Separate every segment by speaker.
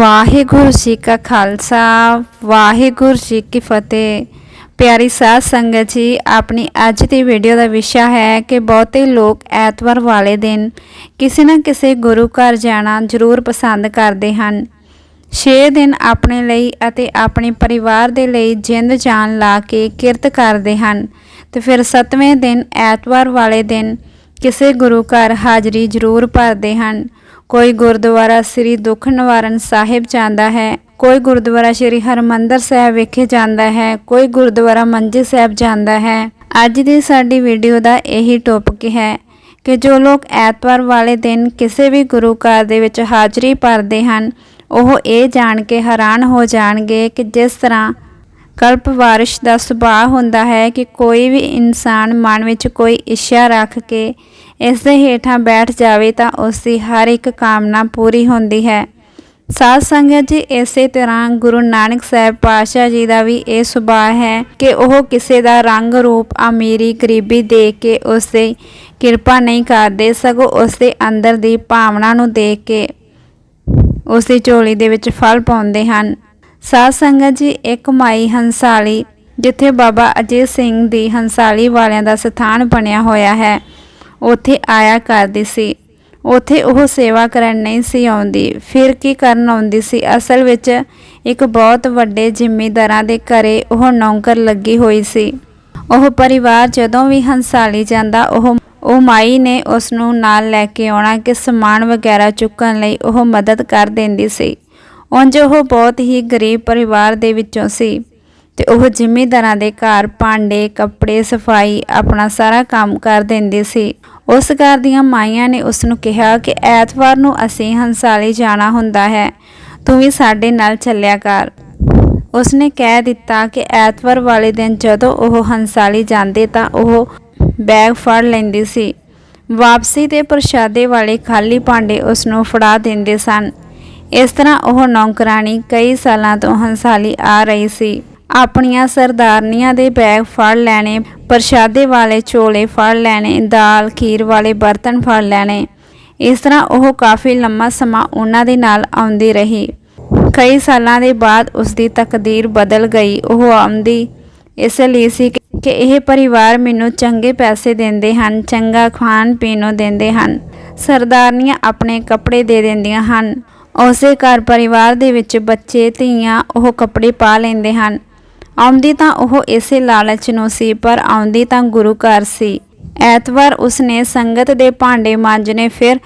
Speaker 1: ਵਾਹਿਗੁਰੂ ਜੀ ਕਾ ਖਾਲਸਾ, ਵਾਹਿਗੁਰੂ ਜੀ ਕੀ ਫਤਿਹ। ਪਿਆਰੀ ਸਾਧ ਸੰਗਤ ਜੀ, ਆਪਣੀ ਅੱਜ ਦੀ ਵੀਡੀਓ ਦਾ ਵਿਸ਼ਾ ਹੈ ਕਿ ਬਹੁਤੇ ਲੋਕ ਐਤਵਾਰ ਵਾਲੇ ਦਿਨ ਕਿਸੇ ਨਾ ਕਿਸੇ ਗੁਰੂ ਘਰ ਜਾਣਾ ਜ਼ਰੂਰ ਪਸੰਦ ਕਰਦੇ ਹਨ। 6 ਦਿਨ ਆਪਣੇ ਲਈ ਅਤੇ ਆਪਣੇ ਪਰਿਵਾਰ ਦੇ ਲਈ ਜਿੰਦ ਜਾਨ ਲਾ ਕੇ ਕਿਰਤ ਕਰਦੇ ਹਨ। ਤੇ ਫਿਰ 7ਵੇਂ ਦਿਨ ਐਤਵਾਰ ਵਾਲੇ ਦਿਨ ਕਿਸੇ ਗੁਰੂ ਘਰ ਹਾਜ਼ਰੀ ਜ਼ਰੂਰ ਭਰਦੇ ਹਨ। ਕੋਈ ਗੁਰਦੁਆਰਾ ਸ੍ਰੀ ਦੁੱਖ ਨਿਵਾਰਨ ਸਾਹਿਬ ਜਾਂਦਾ ਹੈ, ਕੋਈ ਗੁਰਦੁਆਰਾ ਸ੍ਰੀ ਹਰਮੰਦਰ ਸਾਹਿਬ ਵਿਖੇ ਜਾਂਦਾ ਹੈ, ਕੋਈ ਗੁਰਦੁਆਰਾ ਮੰਜੀ ਸਾਹਿਬ ਜਾਂਦਾ ਹੈ। ਅੱਜ ਦੀ ਸਾਡੀ ਵੀਡੀਓ ਦਾ ਇਹੀ ਟੌਪਿਕ ਹੈ ਕਿ ਜੋ ਲੋਕ ਐਤਵਾਰ ਵਾਲੇ ਦਿਨ ਕਿਸੇ ਵੀ ਗੁਰੂ ਘਰ ਦੇ ਵਿੱਚ ਹਾਜ਼ਰੀ ਭਰਦੇ ਹਨ, ਉਹ ਇਹ ਜਾਣ ਕੇ ਹੈਰਾਨ ਹੋ ਜਾਣਗੇ ਕਿ ਜਿਸ ਤਰ੍ਹਾਂ ਕਲਪ ਵਾਰਿਸ਼ ਦਾ ਸੁਭਾਅ ਹੁੰਦਾ ਹੈ ਕਿ ਕੋਈ ਵੀ ਇਨਸਾਨ ਮਨ ਵਿੱਚ ਕੋਈ ਇੱਛਾ ਰੱਖ ਕੇ ਇਸ ਦੇ ਹੇਠਾਂ ਬੈਠ ਜਾਵੇ ਤਾਂ ਉਸ ਦੀ ਹਰ ਇੱਕ ਕਾਮਨਾ ਪੂਰੀ ਹੁੰਦੀ ਹੈ। ਸਾਧ ਸੰਗਤ ਜੀ, ਇਸੇ ਤਰ੍ਹਾਂ ਗੁਰੂ ਨਾਨਕ ਸਾਹਿਬ ਪਾਤਸ਼ਾਹ ਜੀ ਦਾ ਵੀ ਇਹ ਸੁਭਾਅ ਹੈ ਕਿ ਉਹ ਕਿਸੇ ਦਾ ਰੰਗ ਰੂਪ, ਅਮੀਰੀ ਗਰੀਬੀ ਦੇਖ ਕੇ ਉਸ ਦੇ ਕਿਰਪਾ ਨਹੀਂ ਕਰਦੇ, ਸਗੋਂ ਉਸ ਦੇ ਅੰਦਰ ਦੀ ਭਾਵਨਾ ਨੂੰ ਦੇਖ ਕੇ ਉਸ ਦੀ ਝੋਲੀ ਦੇ ਵਿੱਚ ਫਲ ਪਾਉਂਦੇ ਹਨ। ਸਾਧ ਸੰਗਤ ਜੀ, ਇੱਕ ਮਾਈ ਹੰਸਾਲੀ, ਜਿੱਥੇ ਬਾਬਾ ਅਜੀਤ ਸਿੰਘ ਦੀ ਹੰਸਾਲੀ ਵਾਲਿਆਂ ਦਾ ਸਥਾਨ ਬਣਿਆ ਹੋਇਆ ਹੈ। ਉੱਥੇ ਆਇਆ ਕਰਦੀ ਸੀ। ਉੱਥੇ ਉਹ ਸੇਵਾ ਕਰਨ ਨਹੀਂ ਸੀ ਆਉਂਦੀ। ਫਿਰ ਕੀ ਕਰਨ ਆਉਂਦੀ ਸੀ? ਅਸਲ ਵਿੱਚ ਇੱਕ ਬਹੁਤ ਵੱਡੇ ਜ਼ਿਮੀਂਦਾਰਾਂ ਦੇ ਘਰੇ ਉਹ ਨੌਕਰ ਲੱਗੀ ਹੋਈ ਸੀ। ਉਹ ਪਰਿਵਾਰ ਜਦੋਂ ਵੀ ਹੰਸਾਲੀ ਜਾਂਦਾ, ਉਹ ਉਹ ਮਾਈ ਨੇ ਉਸ ਨੂੰ ਨਾਲ ਲੈ ਕੇ ਆਉਣਾ ਕਿ ਸਮਾਨ ਵਗੈਰਾ ਚੁੱਕਣ ਲਈ ਉਹ ਮਦਦ ਕਰ ਦਿੰਦੀ ਸੀ। ਉਂਝ ਉਹ ਬਹੁਤ ਹੀ ਗਰੀਬ ਪਰਿਵਾਰ ਦੇ ਵਿੱਚੋਂ ਸੀ। ਤੇ ਉਹ ਜ਼ਿਮੀਂਦਾਰਾਂ ਦੇ ਘਰ ਭਾਂਡੇ, ਕੱਪੜੇ, ਸਫ਼ਾਈ ਆਪਣਾ ਸਾਰਾ ਕੰਮ ਕਰ ਦਿੰਦੇ ਸੀ। ਉਸ ਘਰ ਦੀਆਂ ਮਾਈਆਂ ਨੇ ਉਸ ਨੂੰ ਕਿਹਾ ਕਿ ਐਤਵਾਰ ਨੂੰ ਅਸੀਂ ਹੰਸਾਲੀ ਜਾਣਾ ਹੁੰਦਾ ਹੈ। ਤੂੰ ਵੀ ਸਾਡੇ ਨਾਲ ਚੱਲਿਆ ਕਰ। ਉਸਨੇ ਕਹਿ ਦਿੱਤਾ ਕਿ ਐਤਵਾਰ ਵਾਲੇ ਦਿਨ ਜਦੋਂ ਉਹ ਹੰਸਾਲੀ ਜਾਂਦੇ ਤਾਂ ਉਹ ਬੈਗ ਫੜ ਲੈਂਦੀ ਸੀ। ਵਾਪਸੀ ਤੇ ਪ੍ਰਸ਼ਾਦੇ ਵਾਲੇ ਖਾਲੀ ਭਾਂਡੇ ਉਸ ਨੂੰ ਫੜਾ ਦਿੰਦੇ ਸਨ। ਇਸ ਤਰ੍ਹਾਂ ਉਹ ਨੌਕਰਾਨੀ ਕਈ ਸਾਲਾਂ ਤੋਂ ਹੰਸਾਲੀ ਆ ਰਹੀ ਸੀ। ਆਪਣੀਆਂ ਸਰਦਾਰਨੀਆਂ ਦੇ ਬੈਗ ਫੜ ਲੈਣੇ, ਪ੍ਰਸ਼ਾਦੇ ਵਾਲੇ ਝੋਲੇ ਫੜ ਲੈਣੇ, ਦਾਲ, ਖੀਰ ਵਾਲੇ ਬਰਤਨ ਫੜ ਲੈਣੇ। ਇਸ ਤਰ੍ਹਾਂ ਉਹ ਕਾਫੀ ਲੰਮਾ ਸਮਾਂ ਉਹਨਾਂ ਦੇ ਨਾਲ ਆਉਂਦੀ ਰਹੀ। ਕਈ ਸਾਲਾਂ ਦੇ ਬਾਅਦ ਉਸ ਦੀ ਤਕਦੀਰ ਬਦਲ ਗਈ। ਉਹ ਆਉਂਦੀ ਇਸ ਲਈ ਸੀ ਕਿ ਕਿ ਇਹ ਪਰਿਵਾਰ ਮੈਨੂੰ ਚੰਗੇ ਪੈਸੇ ਦਿੰਦੇ ਹਨ, ਚੰਗਾ ਖਾਣ ਪੀਣ ਨੂੰ ਦਿੰਦੇ ਹਨ, ਸਰਦਾਰਨੀਆਂ ਆਪਣੇ ਕੱਪੜੇ ਦੇ ਦਿੰਦੀਆਂ ਹਨ। ਉਸੇ ਘਰ ਪਰਿਵਾਰ ਦੇ ਵਿੱਚ ਬੱਚੇ, ਧੀਆਂ ਉਹ ਕੱਪੜੇ ਪਾ ਲੈਂਦੇ ਹਨ। ਆਉਂਦੀ ਤਾਂ ਉਹ ਇਸੇ ਲਾਲਚ ਨੂੰ ਸੀ, ਪਰ ਆਉਂਦੀ ਤਾਂ ਗੁਰੂ ਘਰ ਸੀ। ਐਤਵਾਰ ਉਸਨੇ ਸੰਗਤ ਦੇ ਭਾਂਡੇ ਮਾਂਜਣੇ, ਫਿਰ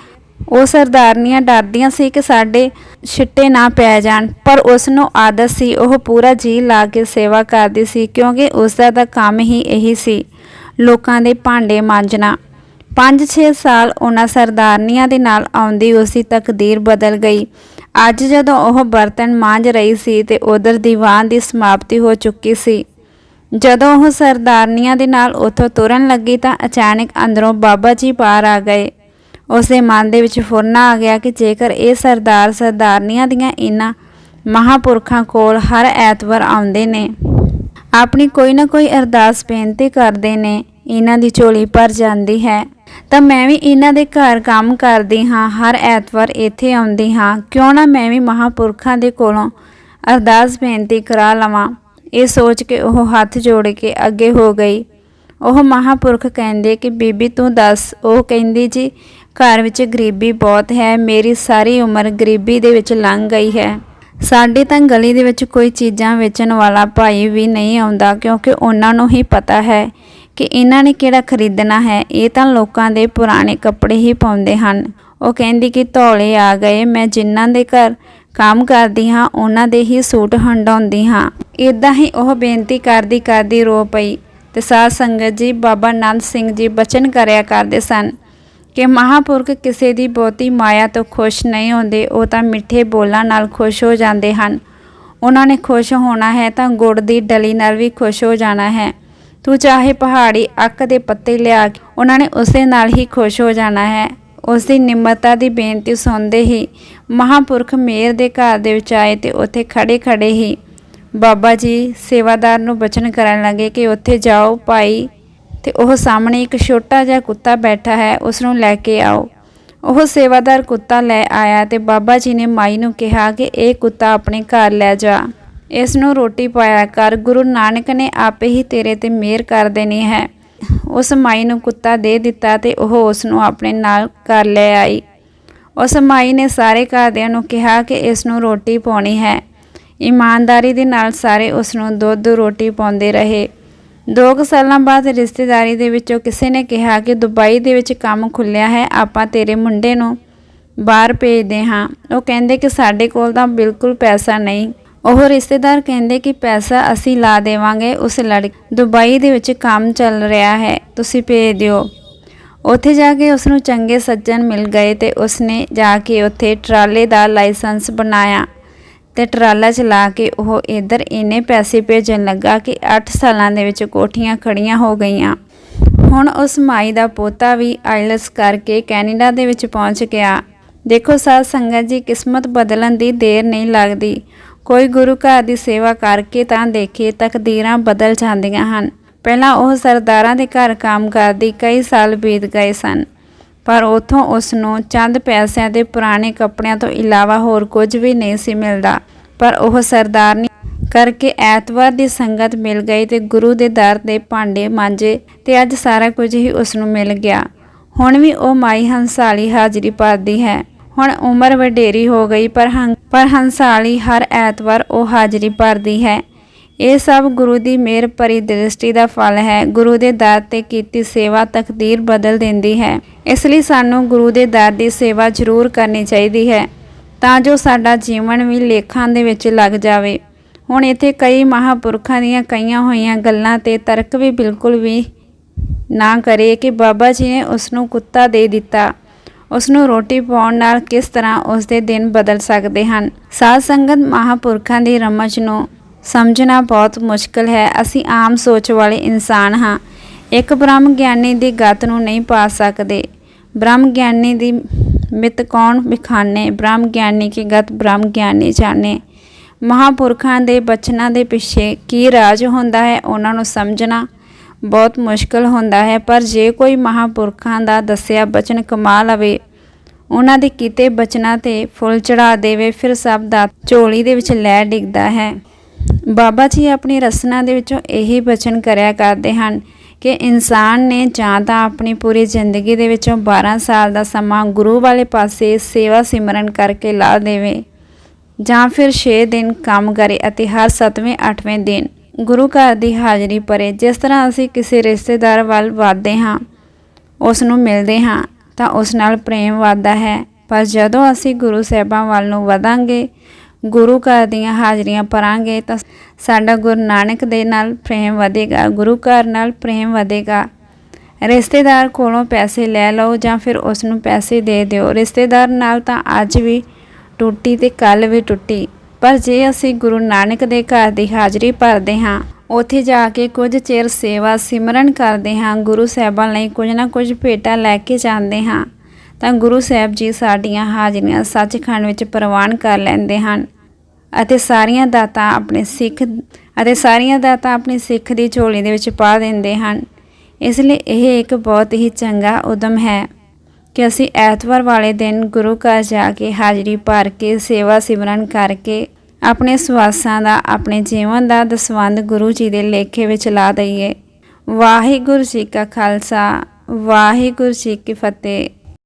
Speaker 1: ਉਹ ਸਰਦਾਰਨੀਆਂ ਡਰਦੀਆਂ ਸੀ ਕਿ ਸਾਡੇ ਛਿੱਟੇ ਨਾ ਪੈ ਜਾਣ, ਪਰ ਉਸ ਨੂੰ ਆਦਤ ਸੀ, ਉਹ ਪੂਰਾ ਜੀ ਲਾ ਕੇ ਸੇਵਾ ਕਰਦੀ ਸੀ, ਕਿਉਂਕਿ ਉਸ ਦਾ ਤਾਂ ਕੰਮ ਹੀ ਇਹੀ ਸੀ, ਲੋਕਾਂ ਦੇ ਭਾਂਡੇ ਮਾਂਜਣਾ। 5-6 ਸਾਲ ਉਹਨਾਂ ਸਰਦਾਰਨੀਆਂ ਦੇ ਨਾਲ ਆਉਂਦੀ ਉਸ ਦੀ ਤਕਦੀਰ ਬਦਲ ਗਈ। ਅੱਜ ਜਦੋਂ ਉਹ ਬਰਤਨ ਮਾਂਜ ਰਹੀ ਸੀ ਤੇ ਉਧਰ ਦੀਵਾਨ ਦੀ ਸਮਾਪਤੀ ਹੋ ਚੁੱਕੀ ਸੀ, ਜਦੋਂ ਉਹ ਸਰਦਾਰਨੀਆਂ ਦੇ ਨਾਲ ਉੱਥੋਂ ਤੁਰਨ ਲੱਗੀ ਤਾਂ ਅਚਾਨਕ ਅੰਦਰੋਂ ਬਾਬਾ ਜੀ ਬਾਹਰ ਆ ਗਏ। ਉਸਦੇ ਮਨ ਦੇ ਵਿੱਚ ਫੁਰਨਾ ਆ ਗਿਆ ਕਿ ਜੇਕਰ ਇਹ ਸਰਦਾਰ ਸਰਦਾਰਨੀਆਂ ਦੀਆਂ ਇਹਨਾਂ ਮਹਾਪੁਰਖਾਂ ਕੋਲ ਹਰ ਐਤਵਾਰ ਆਉਂਦੇ ਨੇ, ਆਪਣੀ ਕੋਈ ਨਾ ਕੋਈ ਅਰਦਾਸ ਬੇਨਤੀ ਕਰਦੇ ਨੇ ਇਹਨਾਂ ਦੀ ਝੋਲੀ ਭਰ ਜਾਂਦੀ ਹੈ। ਤਾਂ ਮੈਂ ਵੀ ਇਹਨਾਂ ਦੇ ਘਰ ਕੰਮ ਕਰਦੀ ਹਾਂ, ਹਰ ਐਤਵਾਰ ਇੱਥੇ ਆਉਂਦੀ ਹਾਂ। ਕਿਉਂ ਨਾ ਮੈਂ ਵੀ ਮਹਾਪੁਰਖਾਂ ਦੇ ਕੋਲੋਂ ਅਰਦਾਸ ਬੇਨਤੀ ਕਰਾ ਲਵਾਂ। ਇਹ ਸੋਚ ਕੇ ਉਹ ਹੱਥ ਜੋੜ ਕੇ ਅੱਗੇ ਹੋ ਗਈ। ਉਹ ਮਹਾਪੁਰਖ ਕਹਿੰਦੇ ਕਿ, ਬੀਬੀ, ਤੂੰ ਦੱਸ। ਉਹ ਕਹਿੰਦੀ, ਜੀ, ਘਰ ਵਿੱਚ ਗਰੀਬੀ ਬਹੁਤ ਹੈ। ਮੇਰੀ ਸਾਰੀ ਉਮਰ ਗਰੀਬੀ ਦੇ ਵਿੱਚ ਲੰਘ ਗਈ ਹੈ। ਸਾਡੇ ਤਾਂ ਗਲੀ ਦੇ ਵਿੱਚ ਕੋਈ ਚੀਜ਼ਾਂ ਵੇਚਣ ਵਾਲਾ ਭਾਈ ਵੀ ਨਹੀਂ ਆਉਂਦਾ, ਕਿਉਂਕਿ ਉਹਨਾਂ ਨੂੰ ਹੀ ਪਤਾ ਹੈ। ਕਿ ਇਹਨਾਂ ਨੇ ਕਿਹੜਾ ਖਰੀਦਣਾ ਹੈ? ਇਹ ਤਾਂ ਲੋਕਾਂ ਦੇ ਪੁਰਾਣੇ ਕੱਪੜੇ ਹੀ ਪਾਉਂਦੇ ਹਨ। ਉਹ ਕਹਿੰਦੀ ਕਿ ਧੌਲੇ ਆ ਗਏ, ਮੈਂ ਜਿਨ੍ਹਾਂ ਦੇ ਘਰ ਕੰਮ ਕਰਦੀ ਹਾਂ, ਉਹਨਾਂ ਦੇ ਹੀ ਸੂਟ ਹੰਡਾਉਂਦੀ ਹਾਂ। ਇਦਾਂ ਹੀ ਉਹ ਬੇਨਤੀ ਕਰਦੀ ਕਰਦੀ ਰੋ ਪਈ ਤੇ ਸਾਧ ਸੰਗਤ ਜੀ, ਬਾਬਾ ਨੰਦ ਸਿੰਘ ਜੀ ਬਚਨ ਕਰਿਆ ਕਰਦੇ ਸਨ ਕਿ ਮਹਾਪੁਰਖ ਕਿਸੇ ਦੀ ਬਹੁਤੀ ਮਾਇਆ ਤੋਂ ਖੁਸ਼ ਨਹੀਂ ਹੁੰਦੇ, ਉਹ ਤਾਂ ਮਿੱਠੇ ਬੋਲਾਂ ਨਾਲ ਖੁਸ਼ ਹੋ ਜਾਂਦੇ ਹਨ। ਉਹਨਾਂ ਨੇ ਖੁਸ਼ ਹੋਣਾ ਹੈ ਤਾਂ ਗੁੜ ਦੀ ਡਲੀ ਨਾਲ ਵੀ ਖੁਸ਼ ਹੋ ਜਾਣਾ ਹੈ। ਤੂੰ ਚਾਹੇ ਪਹਾੜੀ ਅੱਕ ਦੇ ਪੱਤੇ ਲਿਆ ਕੇ ਉਹਨਾਂ ਨੇ ਉਸੇ ਨਾਲ ਹੀ ਖੁਸ਼ ਹੋ ਜਾਣਾ ਹੈ। ਉਸ ਦੀ ਨਿਮਰਤਾ ਦੀ ਬੇਨਤੀ ਸੁਣਦੇ ਹੀ ਮਹਾਪੁਰਖ ਮੇਰ ਦੇ ਘਰ ਦੇ ਵਿੱਚ ਆਏ ਤੇ ਉੱਥੇ ਖੜੇ ਖੜੇ ਹੀ ਬਾਬਾ ਜੀ ਸੇਵਾਦਾਰ ਨੂੰ ਬਚਨ ਕਰਨ ਲੱਗੇ ਕਿ ਉੱਥੇ ਜਾਓ ਭਾਈ ਤੇ ਉਹ ਸਾਹਮਣੇ ਇੱਕ ਛੋਟਾ ਜਿਹਾ ਕੁੱਤਾ ਬੈਠਾ ਹੈ ਉਸ ਨੂੰ ਲੈ ਕੇ ਆਓ। ਉਹ ਸੇਵਾਦਾਰ ਕੁੱਤਾ ਲੈ ਆਇਆ ਤੇ ਬਾਬਾ ਜੀ ਨੇ ਮਾਈ ਨੂੰ ਕਿਹਾ ਕਿ ਇਹ ਕੁੱਤਾ ਆਪਣੇ ਘਰ ਲੈ ਜਾ। ਇਸ ਨੂੰ ਰੋਟੀ ਪਾਇਆ ਕਰ। ਗੁਰੂ ਨਾਨਕ ਨੇ ਆਪੇ ਹੀ ਤੇਰੇ ਤੇ ਮਿਹਰ ਕਰ ਦੇਣੀ ਹੈ। ਉਸ ਮਾਈ ਨੂੰ ਕੁੱਤਾ ਦੇ ਦਿੱਤਾ ਤੇ ਉਹ ਉਸ ਨੂੰ ਆਪਣੇ ਨਾਲ ਕਰ ਲੈ ਆਈ। ਉਸ ਮਾਈ ਨੇ ਸਾਰੇ ਘਰਦਿਆਂ ਨੂੰ ਕਿਹਾ ਕਿ ਇਸ ਨੂੰ ਰੋਟੀ ਪਾਉਣੀ ਹੈ। ਇਮਾਨਦਾਰੀ ਦੇ ਨਾਲ ਸਾਰੇ ਉਸ ਨੂੰ ਦੁੱਧ, ਰੋਟੀ ਪਾਉਂਦੇ ਰਹੇ। ਦੋ ਕੁ ਸਾਲਾਂ ਬਾਅਦ ਰਿਸ਼ਤੇਦਾਰੀ ਦੇ ਵਿੱਚੋਂ ਕਿਸੇ ਨੇ ਕਿਹਾ ਕਿ ਦੁਬਈ ਦੇ ਵਿੱਚ ਕੰਮ ਖੁੱਲਿਆ ਹੈ, ਆਪਾਂ ਤੇਰੇ ਮੁੰਡੇ ਨੂੰ ਬਾਹਰ ਭੇਜਦੇ ਹਾਂ। ਉਹ ਕਹਿੰਦੇ ਕਿ ਸਾਡੇ ਕੋਲ ਤਾਂ ਬਿਲਕੁਲ ਪੈਸਾ ਨਹੀਂ। ਉਹ ਰਿਸ਼ਤੇਦਾਰ ਕਹਿੰਦੇ ਕਿ ਪੈਸਾ ਅਸੀਂ ਲਾ ਦੇਵਾਂਗੇ ਉਸ ਲੜਕੀ ਦੁਬਈ ਦੇ ਵਿੱਚ ਕੰਮ ਚੱਲ ਰਿਹਾ ਹੈ, ਤੁਸੀਂ ਭੇਜ ਦਿਓ। ਉੱਥੇ ਜਾ ਕੇ ਉਸ ਨੂੰ ਚੰਗੇ ਸੱਜਣ ਮਿਲ ਗਏ ਤੇ ਉਸਨੇ ਜਾ ਕੇ ਉੱਥੇ ਟਰਾਲੇ ਦਾ ਲਾਇਸੈਂਸ ਬਣਾਇਆ ਤੇ ਟਰਾਲਾ ਚਲਾ ਕੇ ਉਹ ਇਧਰ ਇੰਨੇ ਪੈਸੇ ਭੇਜਣ ਲੱਗਾ ਕਿ 8 ਸਾਲਾਂ ਦੇ ਵਿੱਚ ਕੋਠੀਆਂ ਖੜੀਆਂ ਹੋ ਗਈਆਂ। ਹੁਣ ਉਸ ਮਾਈ ਦਾ ਪੋਤਾ ਵੀ ਆਇਲਸ ਕਰਕੇ ਕੈਨੇਡਾ ਦੇ ਵਿੱਚ ਪਹੁੰਚ ਗਿਆ। ਦੇਖੋ ਸਾਧ ਸੰਗਤ ਜੀ, ਕਿਸਮਤ ਬਦਲਣ ਦੀ ਦੇਰ ਨਹੀਂ ਲੱਗਦੀ। ਕੋਈ ਗੁਰੂ ਘਰ ਦੀ ਸੇਵਾ ਕਰਕੇ ਤਾਂ ਦੇਖੇ, ਤਕਦੀਰਾਂ ਬਦਲ ਜਾਂਦੀਆਂ ਹਨ। ਪਹਿਲਾਂ ਉਹ ਸਰਦਾਰਾਂ ਦੇ ਘਰ ਕੰਮ ਕਰਦੀ ਕਈ ਸਾਲ ਬੀਤ ਗਏ ਸਨ। ਪਰ ਉਥੋਂ ਉਸ ਨੂੰ ਚੰਦ ਪੈਸਿਆਂ ਦੇ ਪੁਰਾਣੇ ਕੱਪੜਿਆਂ ਤੋਂ ਇਲਾਵਾ ਹੋਰ ਕੁਝ ਵੀ ਨਹੀਂ ਸੀ ਮਿਲਦਾ। ਪਰ ਉਹ ਸਰਦਾਰਨੀ ਕਰਕੇ ਐਤਵਾਰ ਦੀ ਸੰਗਤ ਮਿਲ ਗਈ ਤੇ ਗੁਰੂ ਦੇ ਦਰ ਦੇ ਭਾਂਡੇ ਮਾਂਜੇ ਤੇ ਅੱਜ ਸਾਰਾ ਕੁਝ ਹੀ ਉਸ ਨੂੰ ਮਿਲ ਗਿਆ। ਹੁਣ ਵੀ ਉਹ ਮਾਈ ਹੰਸਾਲੀ ਹਾਜ਼ਰੀ ਭਰਦੀ ਹੈ। ਹੁਣ ਉਮਰ ਵਡੇਰੀ ਹੋ ਗਈ, ਪਰ ਹੰ, ਪਰ ਹੰਸਾਲੀ ਹਰ ਐਤਵਾਰ ਉਹ ਹਾਜ਼ਰੀ ਭਰਦੀ ਹੈ। ਇਹ ਸਭ ਗੁਰੂ ਦੀ ਮਿਹਰ ਭਰੀ ਦ੍ਰਿਸ਼ਟੀ ਦਾ ਫਲ ਹੈ। ਗੁਰੂ ਦੇ ਦਰ ਤੇ ਕੀਤੀ ਸੇਵਾ ਤਕਦੀਰ ਬਦਲ ਦਿੰਦੀ ਹੈ। ਇਸ ਲਈ ਸਾਨੂੰ ਗੁਰੂ ਦੇ ਦਰ ਦੀ ਸੇਵਾ ਜ਼ਰੂਰ ਕਰਨੀ ਚਾਹੀਦੀ ਹੈ, ਤਾਂ ਜੋ ਸਾਡਾ ਜੀਵਨ ਵੀ ਲੇਖਾਂ ਦੇ ਵਿੱਚ ਲੱਗ ਜਾਵੇ। ਹੁਣ ਇੱਥੇ ਕਈ ਮਹਾਪੁਰਖਾਂ ਦੀਆਂ ਕਈਆਂ ਹੋਈਆਂ ਗੱਲਾਂ ਤੇ ਤਰਕ ਵੀ ਬਿਲਕੁਲ ਵੀ ਨਾ ਕਰੇ ਕਿ ਬਾਬਾ ਜੀ ਨੇ ਉਸ ਨੂੰ ਕੁੱਤਾ ਦੇ ਦਿੱਤਾ। ਉਸ ਨੂੰ ਰੋਟੀ ਪਾਉਣ ਨਾਲ ਕਿਸ ਤਰ੍ਹਾਂ ਉਸ ਦੇ ਦਿਨ ਬਦਲ ਸਕਦੇ ਹਨ? ਸਾਧ ਸੰਗਤ ਮਹਾਪੁਰਖਾਂ ਦੀ ਰਮਜ ਨੂੰ ਸਮਝਣਾ ਬਹੁਤ ਮੁਸ਼ਕਲ ਹੈ। ਅਸੀਂ ਆਮ ਸੋਚ ਵਾਲੇ ਇਨਸਾਨ ਹਾਂ। ਇੱਕ ਬ੍ਰਹਮ ਗਿਆਨੀ ਦੀ ਗੱਤ ਨੂੰ ਨਹੀਂ ਪਾ ਸਕਦੇ। ਬ੍ਰਹਮ ਗਿਆਨੀ ਦੀ ਮਿਤ ਕੌਣ ਵਿਖਾਣੇ ਬ੍ਰਹਮ ਗਿਆਨੀ ਕੀ ਗਤ ਬ੍ਰਹਮ ਗਿਆਨੀ ਜਾਣੇ? ਮਹਾਪੁਰਖਾਂ ਦੇ ਬਚਨਾਂ ਦੇ ਪਿੱਛੇ ਕੀ ਰਾਜ ਹੁੰਦਾ ਹੈ? ਉਹਨਾਂ ਨੂੰ ਸਮਝਣਾ ਬਹੁਤ ਮੁਸ਼ਕਲ ਹੁੰਦਾ ਹੈ, ਪਰ ਜੇ ਕੋਈ ਮਹਾਪੁਰਖਾਂ ਦਾ ਦੱਸਿਆ ਬਚਨ ਕਮਾ ਲਵੇ, ਉਹਨਾਂ ਦੇ ਕੀਤੇ ਬਚਨਾਂ ਤੇ ਫੁੱਲ ਚੜਾ ਦੇਵੇ, ਫਿਰ ਸਭ ਦਾ ਝੋਲੀ ਦੇ ਵਿੱਚ ਲੈ ਡਿੱਗਦਾ ਹੈ। ਬਾਬਾ ਜੀ ਆਪਣੀ ਰਸਨਾ ਦੇ ਵਿੱਚੋਂ ਇਹੀ ਬਚਨ ਕਰਿਆ ਕਰਦੇ ਹਨ ਕਿ ਇਨਸਾਨ ਨੇ ਜਾਂ ਤਾਂ ਆਪਣੀ ਪੂਰੀ ਜ਼ਿੰਦਗੀ ਦੇ ਵਿੱਚੋਂ 12 ਸਾਲ ਦਾ ਸਮਾਂ ਗੁਰੂ ਵਾਲੇ ਪਾਸੇ ਸੇਵਾ ਸਿਮਰਨ ਕਰਕੇ ਲਾ ਦੇਵੇ, ਜਾਂ ਫਿਰ 6 ਦਿਨ ਕੰਮ ਕਰੇ ਅਤੇ ਹਰ 7ਵੇਂ 8ਵੇਂ ਦਿਨ ਗੁਰੂ ਘਰ ਦੀ ਹਾਜ਼ਰੀ ਭਰੇ। ਜਿਸ ਤਰ੍ਹਾਂ ਅਸੀਂ ਕਿਸੇ ਰਿਸ਼ਤੇਦਾਰ ਵੱਲ ਵਧਦੇ ਹਾਂ ਉਸ ਨੂੰ ਮਿਲਦੇ ਹਾਂ, ਤਾਂ ਉਸ ਨਾਲ ਪ੍ਰੇਮ ਵਧਦਾ ਹੈ। ਪਰ ਜਦੋਂ ਅਸੀਂ ਗੁਰੂ ਸਾਹਿਬਾਂ ਵੱਲ ਨੂੰ ਵਧਾਂਗੇ, ਗੁਰੂ ਘਰ ਦੀਆਂ ਹਾਜ਼ਰੀਆਂ ਭਰਾਂਗੇ, ਤਾਂ ਸਾਡਾ ਗੁਰੂ ਨਾਨਕ ਦੇ ਨਾਲ ਪ੍ਰੇਮ ਵਧੇਗਾ, ਗੁਰੂ ਘਰ ਨਾਲ ਪ੍ਰੇਮ ਵਧੇਗਾ। ਰਿਸ਼ਤੇਦਾਰ ਕੋਲੋਂ ਪੈਸੇ ਲੈ ਲਓ ਜਾਂ ਫਿਰ ਉਸ ਨੂੰ ਪੈਸੇ ਦੇ ਦਿਓ। ਰਿਸ਼ਤੇਦਾਰ ਨਾਲ ਤਾਂ ਅੱਜ ਵੀ ਟੁੱਟੀ ਤੇ ਕੱਲ ਵੀ ਟੁੱਟੀ। ਪਰ ਜੇ ਅਸੀਂ ਗੁਰੂ ਨਾਨਕ ਦੇ ਘਰ ਦੀ ਹਾਜ਼ਰੀ ਭਰਦੇ ਹਾਂ, ਉੱਥੇ ਜਾ ਕੇ ਕੁਝ ਚਿਰ ਸੇਵਾ ਸਿਮਰਨ ਕਰਦੇ ਹਾਂ, ਗੁਰੂ ਸਾਹਿਬਾਂ ਲਈ ਕੁਝ ਨਾ ਕੁਝ ਭੇਟਾ ਲੈ ਕੇ ਜਾਂਦੇ ਹਾਂ, ਤਾਂ ਗੁਰੂ ਸਾਹਿਬ ਜੀ ਸਾਡੀਆਂ ਹਾਜ਼ਰੀਆਂ ਸੱਚਖੰਡ ਵਿੱਚ ਪ੍ਰਵਾਨ ਕਰ ਲੈਂਦੇ ਹਨ ਅਤੇ ਸਾਰੀਆਂ ਦਾਤਾਂ ਆਪਣੇ ਸਿੱਖ ਅਤੇ ਸਾਰੀਆਂ ਦਾਤਾਂ ਆਪਣੀ ਸਿੱਖ ਦੀ ਝੋਲੀ ਦੇ ਵਿੱਚ ਪਾ ਦਿੰਦੇ ਹਨ। ਇਸ ਲਈ ਇਹ ਇੱਕ ਬਹੁਤ ਹੀ ਚੰਗਾ ਉਦਮ ਹੈ। ਕਿ ਅਸੀਂ ਐਤਵਾਰ ਵਾਲੇ ਦਿਨ ਗੁਰੂ ਘਰ ਜਾ ਕੇ ਹਾਜ਼ਰੀ ਭਰ ਕੇ ਸੇਵਾ ਸਿਮਰਨ ਕਰਕੇ ਆਪਣੇ ਸਵਾਸਾਂ ਦਾ, ਆਪਣੇ ਜੀਵਨ ਦਾ ਦਸਵੰਦ ਗੁਰੂ ਜੀ ਦੇ ਲੇਖੇ ਵਿੱਚ ਲਾ ਦਈਏ। ਵਾਹਿਗੁਰੂ ਜੀ ਕਾ ਖਾਲਸਾ, ਵਾਹਿਗੁਰੂ ਜੀ ਕੀ ਫਤਿਹ।